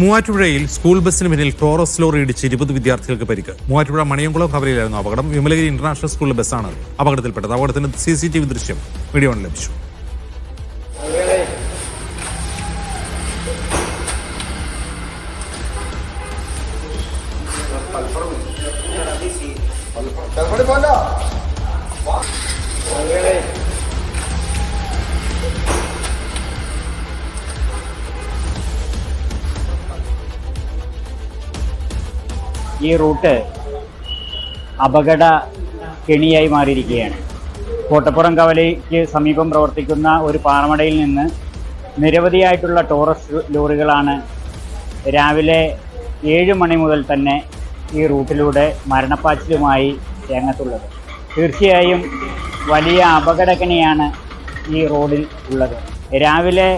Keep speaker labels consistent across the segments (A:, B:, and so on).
A: മൂവാറ്റുപുഴയിൽ സ്കൂൾ ബസ്സിന് പിന്നിൽ ക്രോറസ് ലോറി ഇടിച്ച് ഇരുപത് വിദ്യാർത്ഥികൾക്ക് പരിക്ക്. മൂവാറ്റുപുഴ മണിയംകുളം കവലയിലായിരുന്നു അപകടം. വിമലഗിരി ഇന്റർനാഷണൽ സ്കൂളിലെ ബസ്സാണ് അപകടത്തിൽപ്പെട്ടത്. അപകടത്തിന്റെ സി സി ടി വി ദൃശ്യം വീഡിയോ ലഭിച്ചു.
B: ഈ റൂട്ട് അപകട കെണിയായി മാറിയിരിക്കുകയാണ്. കോട്ടപ്പുറം കവലയ്ക്ക് സമീപം പ്രവർത്തിക്കുന്ന ഒരു പാറമടയിൽ നിന്ന് നിരവധിയായിട്ടുള്ള ടോറസ് ലോറികളാണ് രാവിലെ ഏഴ് മണി മുതൽ തന്നെ ഈ റൂട്ടിലൂടെ മരണപ്പാച്ചിലുമായി രംഗത്തുള്ളത്. തീർച്ചയായും വലിയ അപകടക്കണിയാണ് ഈ റോഡിൽ ഉള്ളത്. രാവിലെ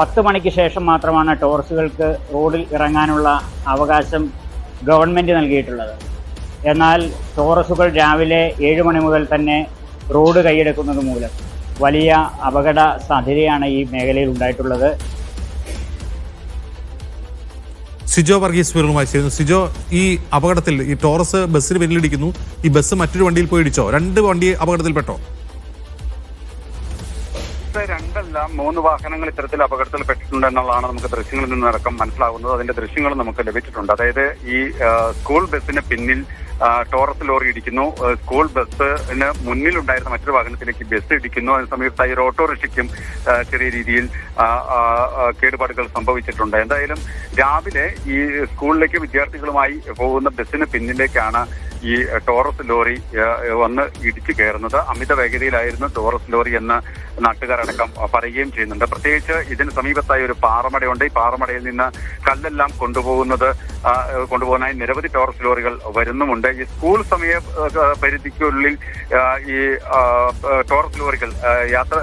B: പത്ത് മണിക്ക് ശേഷം മാത്രമാണ് ടോറസുകൾക്ക് റോഡിൽ ഇറങ്ങാനുള്ള അവകാശം ഗവൺമെന്റ് നൽകിയിട്ടുള്ളത്. എന്നാൽ ടോറസുകൾ രാവിലെ ഏഴ് മണി മുതൽ തന്നെ റോഡ് കൈയെടുക്കുന്നത് മൂലം വലിയ അപകട സാധ്യതയാണ് ഈ മേഖലയിൽ ഉണ്ടായിട്ടുള്ളത്.
A: സിജോ വർഗീസ് വിവരങ്ങളുമായി ചേരുന്നു. സിജോ ഈ അപകടത്തിൽ ഈ ടോറസ് ബസ്സിന് പിന്നിലിടിക്കുന്നു ഈ ബസ് മറ്റൊരു വണ്ടിയിൽ പോയി ഇടിച്ചോ? രണ്ട് വണ്ടി അപകടത്തിൽപ്പെട്ടോ?
C: ഇത് രണ്ടല്ല മൂന്ന് വാഹനങ്ങൾ ഇത്തരത്തിൽ അപകടത്തിൽപ്പെട്ടിട്ടുണ്ട് എന്നുള്ളതാണ് നമുക്ക് ദൃശ്യങ്ങളിൽ നിന്നടക്കം മനസ്സിലാവുന്നത് അതിന്റെ ദൃശ്യങ്ങളും നമുക്ക് ലഭിച്ചിട്ടുണ്ട്. അതായത് ഈ സ്കൂൾ ബസ്സിന് പിന്നിൽ ടോറസ് ലോറി ഇടിക്കുന്നു. സ്കൂൾ ബസ്സിന് മുന്നിലുണ്ടായിരുന്ന മറ്റൊരു വാഹനത്തിലേക്ക് ബസ് ഇടിക്കുന്നു. അതിന് സമീപത്തായി ഒരു ഓട്ടോറിക്ഷയ്ക്കും ചെറിയ രീതിയിൽ കേടുപാടുകൾ സംഭവിച്ചിട്ടുണ്ട്. എന്തായാലും രാവിലെ ഈ സ്കൂളിലേക്ക് വിദ്യാർത്ഥികളുമായി പോകുന്ന ബസ്സിന് പിന്നിലേക്കാണ് ഈ ടോറസ് ലോറി വന്ന് ഇടിച്ചു കയറുന്നത്. അമിത വേഗതയിലായിരുന്നു ടോറസ് ലോറി എന്ന് നാട്ടുകാരടക്കം പറയുകയും ചെയ്യുന്നുണ്ട്. പ്രത്യേകിച്ച് ഇതിന് സമീപത്തായി ഒരു പാറമടയുണ്ട്. ഈ പാറമടയിൽ നിന്ന് കല്ലെല്ലാം കൊണ്ടുപോകുന്നത് കൊണ്ടുപോകാനായി നിരവധി ടോറസ് ലോറികൾ വരുന്നുമുണ്ട്. ഈ സ്കൂൾ സമയ പരിധിക്കുള്ളിൽ ഈ ടോറസ് ലോറികൾ യാത്ര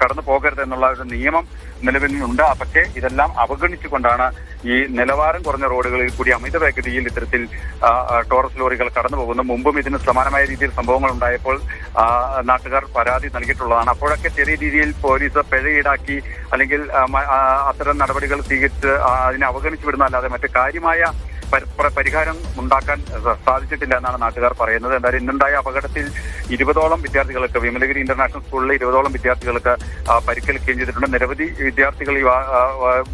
C: കടന്നു പോകരുത് എന്നുള്ള ഒരു നിയമം നിലവിലുണ്ട് പക്ഷേ ഇതെല്ലാം അവഗണിച്ചുകൊണ്ടാണ് ഈ നിലവാരം കുറഞ്ഞ റോഡുകളിൽ കൂടി അമിത വേഗതയിൽ ഇത്തരത്തിൽ ടോറസ് ലോറികൾ കടന്നു പോകുന്നു. മുമ്പും ഇതിന് സമാനമായ രീതിയിൽ സംഭവങ്ങൾ ഉണ്ടായപ്പോൾ നാട്ടുകാർ പരാതി നൽകിയിട്ടുള്ളതാണ്. അപ്പോഴൊക്കെ ചെറിയ രീതിയിൽ പോലീസ് പിഴ ഈടാക്കി അല്ലെങ്കിൽ അത്തരം നടപടികൾ സ്വീകരിച്ച് അതിനെ അവഗണിച്ചു വിടുന്ന അല്ലാതെ മറ്റ് കാര്യമായ പരിഹാരം ഉണ്ടാക്കാൻ സാധിച്ചിട്ടില്ല എന്നാണ് നാട്ടുകാർ പറയുന്നത്. എന്തായാലും ഇന്നുണ്ടായ അപകടത്തിൽ ഇരുപതോളം വിദ്യാർത്ഥികൾക്ക് വിമലഗിരി ഇന്റർനാഷണൽ സ്കൂളിലെ ഇരുപതോളം വിദ്യാർത്ഥികൾക്ക് പരിക്കേൽക്കുകയും ചെയ്തിട്ടുണ്ട്. നിരവധി വിദ്യാർത്ഥികൾ ഈ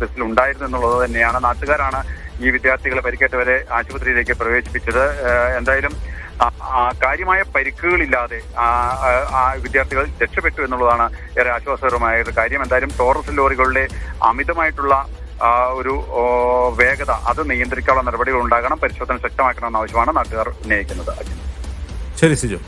C: ബസ്സിൽ ഉണ്ടായിരുന്നു എന്നുള്ളത് തന്നെയാണ്. നാട്ടുകാരാണ് ഈ വിദ്യാർത്ഥികളെ പരിക്കേറ്റവരെ ആശുപത്രിയിലേക്ക് പ്രവേശിപ്പിച്ചത്. എന്തായാലും കാര്യമായ പരിക്കുകളില്ലാതെ വിദ്യാർത്ഥികൾ രക്ഷപ്പെട്ടു എന്നുള്ളതാണ് ഏറെ ആശ്വാസകരമായ ഒരു കാര്യം. എന്തായാലും ടോറസ് ലോറികളുടെ അമിതമായിട്ടുള്ള ഒരു വേഗത അത് നിയന്ത്രിക്കാനുള്ള നടപടികൾ ഉണ്ടാകണം പരിശോധന ശക്തമാക്കണമെന്ന ആവശ്യമാണ് നാട്ടുകാർ ഉന്നയിക്കുന്നത്.
A: ശരി സിജോ.